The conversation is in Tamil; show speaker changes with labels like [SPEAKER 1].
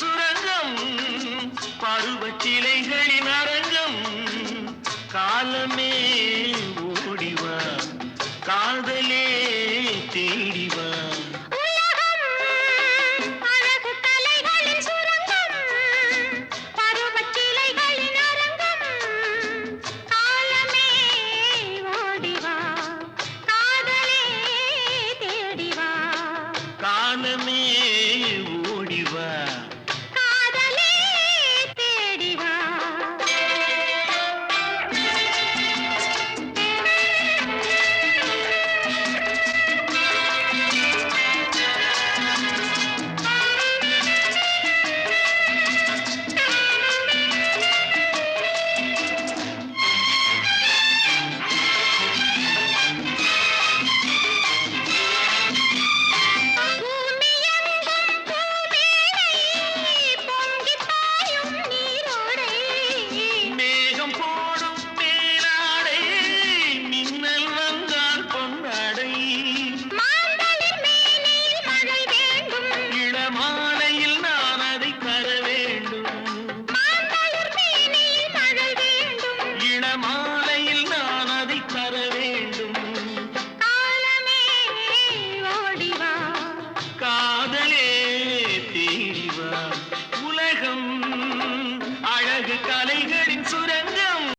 [SPEAKER 1] சுரங்கம் பருவச் சிலைகளின் அரங்கம். காலமே ஓடிவா காதலே தேடிவா.
[SPEAKER 2] காலமே
[SPEAKER 1] அழகு
[SPEAKER 2] கலைகள்.